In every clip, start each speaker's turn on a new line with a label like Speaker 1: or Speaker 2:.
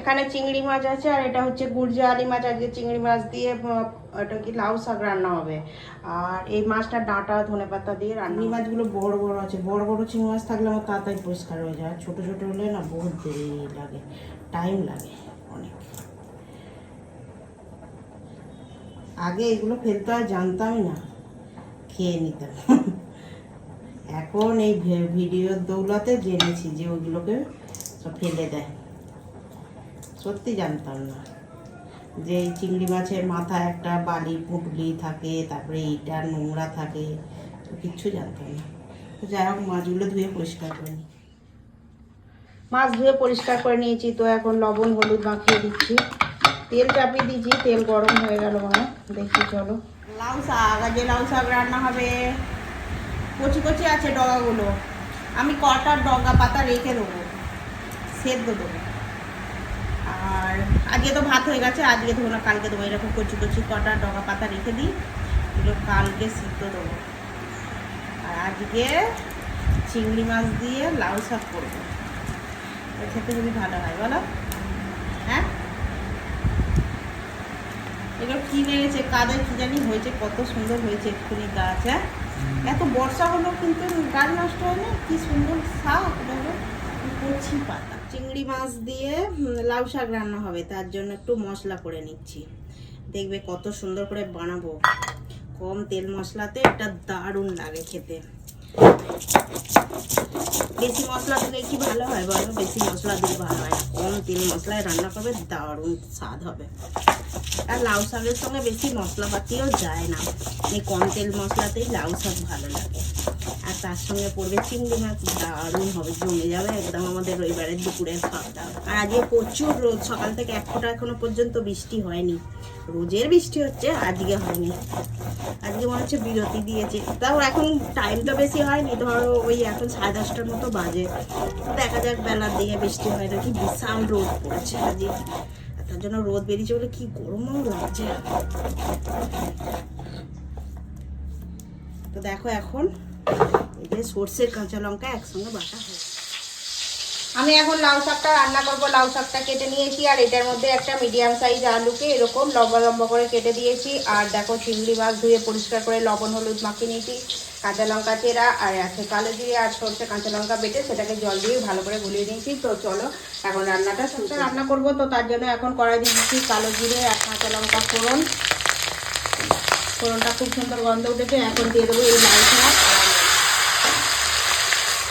Speaker 1: এখানে চিংড়ি মাছ আছে আর এটা হচ্ছে গুড়জালি মাছ আজকে চিংড়ি মাছ দিয়ে ওটা কি লাউ শাক রান্না হবে। আর এই মাছটা ডাঁটা ধনে পাতা দিয়ে রান্নি মাছগুলো বড় বড় আছে বড় বড় চিংড়ি মাছ থাকলে আমার তাড়াতাড়ি পরিষ্কার হয়ে যায় ছোট ছোট হলে না বহুত দেরি লাগে টাইম লাগে অনেক। আগে এগুলো ফেলতে হয় জানতামই না খেয়ে নিতাম। এখন এই ভিডিওর দৌলতে জেনেছি যে ওইগুলোকে সব ফেলে দেয়। সত্যি জানতাম না। যে এই চিংড়ি মাছের মাথায় একটা বালি পুটলি থাকে তারপরে এইটা নোংরা থাকে তো কিচ্ছু জানতাম না। তো যাই হোক মাছগুলো ধুয়ে পরিষ্কার করে নিই। মাছ ধুয়ে পরিষ্কার করে নিয়েছি তো এখন লবণ হলুদ মাখিয়ে দিচ্ছি। তেল চাপিয়ে দিয়েছি তেল গরম হয়ে গেল মানে দেখি চলো। লাউ শাক আর যে লাউ শাক রান্না হবে। কচি কচি আছে ডগাগুলো। আমি কটার ডগা পাতা রেখে দেবো সেদ্ধ দেবো। আর আজকে তো ভাত হয়ে গেছে আজকে দেবো না কালকে দেবো এরকম কচি কচি কটা ডগা পাতা রেখে দিই এগুলো কালকে সিদ্ধ দেবো। আর আজকে চিংড়ি মাছ দিয়ে লাউ শাক করব। খেতে খুবই ভালো হয় বলো? হ্যাঁ? এগুলো কি লেগেছে কাদের কি জানি হয়েছে কত সুন্দর হয়েছে এক্ষুনি গাছ হ্যাঁ? এত বর্ষা হলো কিন্তু গাছ নষ্ট হয় না কি সুন্দর শাক দেখো কচি পাতা। চিংড়ি মাছ দিয়ে লাউ শাক রান্না হবে, তার জন্য একটু মশলা করে নিচ্ছি। দেখবে কত সুন্দর করে বানাবো। কম তেল মশলাতে এটা দারুণ লাগে খেতে। বেশি মশলা দিলে কি ভালো হয় বলো? বেশি মশলা দিলে ভালো হয়। কম তেল মশলায় রান্না করবে, দারুণ স্বাদ হবে। আর লাউ শাকের সঙ্গে বেশি মশলাপাতিও যায় না। এই কম তেল মশলাতেই লাউ শাক ভালো লাগে। তার সঙ্গে পড়বে চিংড়ি মাছ, দারুণ হবে, জমে যাবে একদম আমাদের রবিবারের দুপুরের খাওয়া আর আজকে প্রচুর রোদ, সকাল থেকে এক ফোঁটা এখনও পর্যন্ত বৃষ্টি হয়নি। রোজের বৃষ্টি হচ্ছে, আজকে হয়নি। আজকে মনে হচ্ছে বিরতি দিয়েছে। তাও এখন টাইমটা বেশি হয়নি, ধরো ওই এখন সাড়ে দশটার মতো বাজে। দেখা যাক বেলার দিকে বৃষ্টি হয় নাকি বিশাল রোদ পড়েছে আজকে। তার জন্য রোদ বেরিয়েছে বলে কি গরমও লাগছে। তো দেখো এখন এই যে সর্ষের কাঁচা লঙ্কা একসঙ্গে বাটা হয়ে আমি এখন লাউ শাকটা রান্না করব। লাউ শাকটা কেটে নিয়েছি আর এটার মধ্যে একটা মিডিয়াম সাইজ আলুকে এরকম লম্বা লম্বা করে কেটে দিয়েছি। আর দেখো চিংড়ি মাছ ধুয়ে পরিষ্কার করে লবণ, হলুদ মাখিয়ে নিয়েছি। কাঁচা লঙ্কা চেরা আর আছে কালো জিরে আর সরষে কাঁচা লঙ্কা বেটে সেটাকে জল দিয়ে ভালো করে গুলিয়ে নিয়েছি। তো চলো, এখন রান্নাটা শুরু রান্না করব। তো তার জন্য এখন কড়াই দিয়ে দিচ্ছি কালো জিরে আর কাঁচা লঙ্কা ফোড়ন। ফোড়নটা খুব সুন্দর গন্ধ উঠেছে। এখন দিয়ে দেবো এই লাল শাক।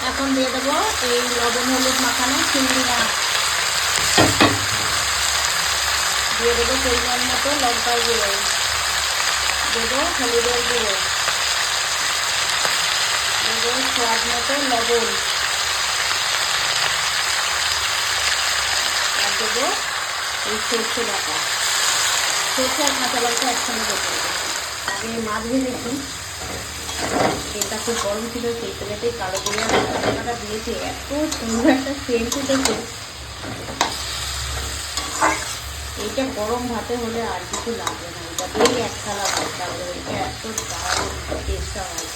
Speaker 1: এখন দিয়ে দেবো এই লবণ হলুদ মাখানো চিংড়ি মাছ। দিয়ে দেবো পরিমাণ মতো লঙ্কার গুঁড়ো। দেবো হলুদের গুঁড়ো। দেবো স্বাদ মতো লবণ। আর দেবো এই সর্ষে বাটা। সর্ষে আর কাঁচা লঙ্কা একসঙ্গে দেবো। আগে মাছ ভেজেছি। তেলটা খুব গরম ছিল সেই তেলেতেই কালো করে মশলাটা দিয়েছি, এত সুন্দর একটা সেন্ট উঠেছে এইটা গরম ভাতে হলে আর কিছু লাগবে না। এটা দিয়েই এক থালা ভাত লাগবে এটা এত দারুণ টেস্টটা হয়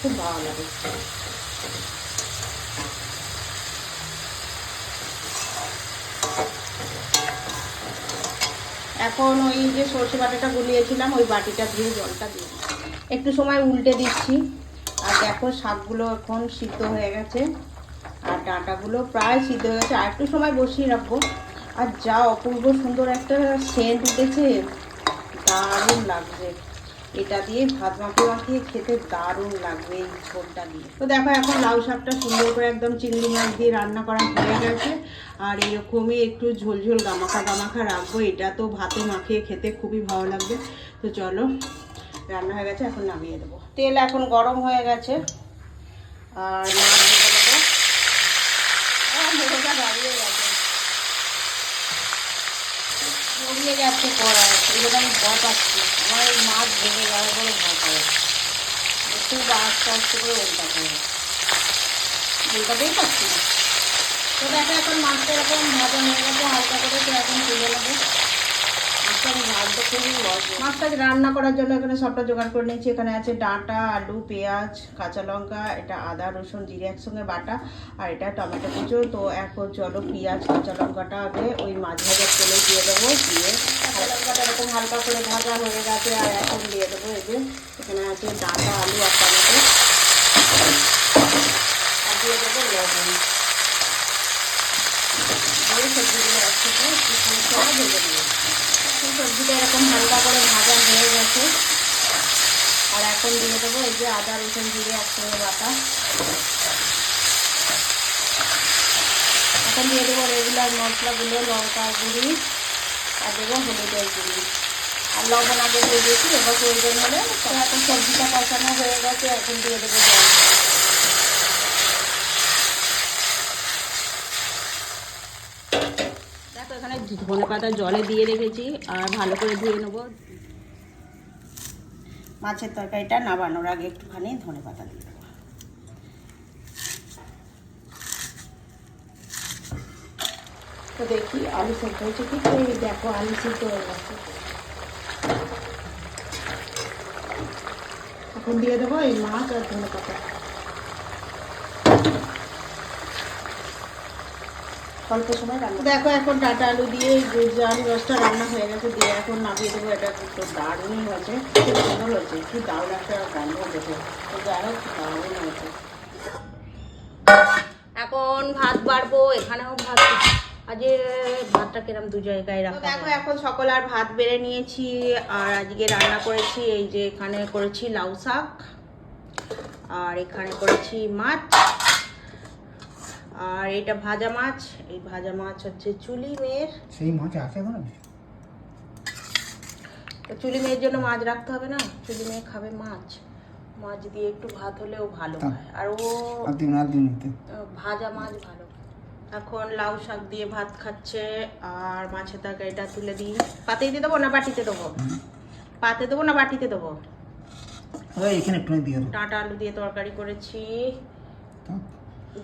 Speaker 1: খুব ভালো লাগে। এখন ওই যে সর্ষে বাটাটা গুলিয়েছিলাম, ওই বাটিটা দিয়ে জলটা দিয়ে। একটু সময় উল্টে দিচ্ছি। আর দেখো শাকগুলো এখন সিদ্ধ হয়ে গেছে। আর ডাঁটাগুলো প্রায় সিদ্ধ হয়ে গেছে। আর একটু সময় বসিয়ে রাখব। আর যা অপূর্ব সুন্দর একটা সেন্ট উঠেছে, দারুণ লাগছে। এটা দিয়ে ভাত মাখিয়ে মাখিয়ে খেতে দারুণ লাগবে এই ঝোলটা দিয়ে। তো দেখো এখন লাউ শাকটা সুন্দর করে একদম চিংড়ি মাছ দিয়ে রান্না করা হয়ে গেছে। আর এরকমই একটু ঝোল ঝোল গামাখা গামাখা রাখব। এটা তো ভাতে মাখিয়ে খেতে খুবই ভালো লাগবে। তো চলো রান্না হয়ে গেছে, এখন নামিয়ে দেবো। তেল এখন গরম হয়ে গেছে। আর মাছ দেবো দাঁড়িয়ে যাচ্ছে মাছ ভেঙে বলে পাচ্ছি না। তো এখন মাছটা এরকম ভাজা হয়ে গেছে, হালকা করে এখন তুলে নেব। মাছটা রান্না করার জন্য এখানে সবটা জোগাড় করে নিয়েছি। এখানে আছে ডাঁটা, আলু, পেঁয়াজ, কাঁচা লঙ্কা, এটা আদা, রসুন, জিরে একসঙ্গে বাটা, আর এটা টমেটো কুচো। তো এখন চলো পেঁয়াজ, কাঁচা লঙ্কাটা আগে ওই মাছ ভাজার তেলে দিয়ে দেবো, দিয়ে কাঁচা লঙ্কাটা এরকম হালকা করে ভাজা হয়ে গেছে, আর এখন দিয়ে দেবো এই যে এখানে আছে ডাঁটা, আলু আর টমেটো। আর দিয়ে দেবো লবণ। দিয়ে সবজিগুলো নিয়ে সবজিটা এরকম হালকা করে ভাজা হয়ে গেছে। আর এখন দিয়ে দেবো এই যে আদা, রসুন, জিরে, একসঙ্গে বাটা। এখন দিয়ে দেবো রেগুলার মশলাগুলো, লঙ্কা গুঁড়ি, আর দেবো হলুদের গুঁড়ি। আর লবণ আগে দিয়ে দিয়েছি, এবার প্রয়োজন হলে এখন সবজিটা কষানো হয়ে গেছে, এখন দিয়ে দেবো জল। ধনে পাতা জলে দিয়ে রেখেছি, আর ভালো করে ধুয়ে নেব। মাছের তরকারিটা নামানোর আগে একটুখানি ধনে পাতা দিয়ে দেবো। তো দেখি আলু সেদ্ধ হয়েছে কি? দেখো আলু সেদ্ধ হয়ে গেছে। এখন দিয়ে দেবো এই মাছ আর ধনে পাতা। অল্প সময় রান্না দেখো এখন টাটা আলু দিয়ে জাল রসটা রান্না হয়ে গেছে দিয়ে এখন নামিয়ে দেবো। এটা তো দারুণ হয়েছে খুব সুন্দর হয়েছে। কি দারুণ একটা গন্ধ উঠেছে তো যাই হোক দারুণ হয়েছে। এখন ভাত বাড়বো এখানেও ভাত আজকে ভাতটা কিরম দু জায়গায় রাখা দেখো এখন সকল আর ভাত বেড়ে নিয়েছি আর আজকে রান্না করেছি এই যে এখানে করেছি লাউ শাক আর এখানে করেছি মাছ আর এটা ভাজা মাছ এই ভাজা মাছ হচ্ছে চুলি মেয়ের।
Speaker 2: সেই মাছ আছে এখন?
Speaker 1: চুলি মেয়ের জন্য মাছ রাখতে হবে না? চুলি মেয়ে খাবে মাছ। মাছ দিয়ে একটু ভাত হলেও ভালো হয়। আর ও ভাজা মাছ ভালো। এখন লাউ শাক দিয়ে ভাত খাচ্ছে আর মাছের তাকে তরকারিটা তুলে দিই। পাতেই দিয়ে দেবো না বাটিতে দেবো? পাতে দেবো না বাটিতে দেবো?
Speaker 2: ওই এখানে একটু দিয়ে
Speaker 1: ডাঁটা আলু দিয়ে তরকারি করেছি।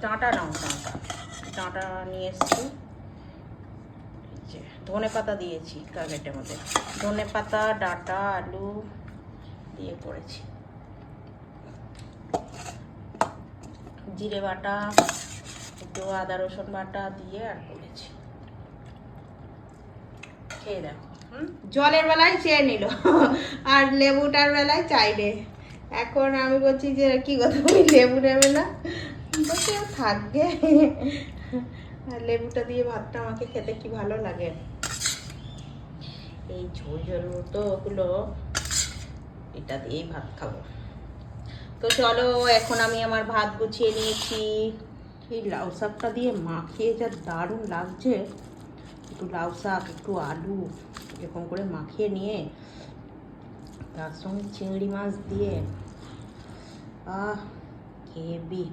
Speaker 1: ডাঁটা নাও, ডাঁটা। ডাঁটা নিয়ে এসছি। ধনে পাতা দিয়েছি তরকারিটার মধ্যে। ধনে পাতা, ডাঁটা, আলু দিয়ে করেছি। জিরে বাটা, একটু আদা, রসুন বাটা দিয়ে আর করেছি। খেয়ে দেখো জলের বেলায় চেয়ে নিল, আর লেবুটার বেলায় চাইলে এখন আমি বলছি যে, কি কথা বলি লেবু নেবে না? বলছি "আর থাকবে। আর লেবুটা দিয়ে ভাতটা আমাকে খেতে কি ভালো লাগে। এই ঝোল ঝোল মতো ওগুলো, এটা দিয়েই ভাত খাব। তো চলো, এখন আমি আমার ভাত গুছিয়ে নিয়েছি। এই লাউ শাকটা দিয়ে মাখিয়ে যা দারুণ লাগছে। একটু লাউ শাক, একটু আলু, এরকম করে মাখিয়ে নিয়ে, তার সঙ্গে চিংড়ি মাছ দিয়ে, আহ হেভি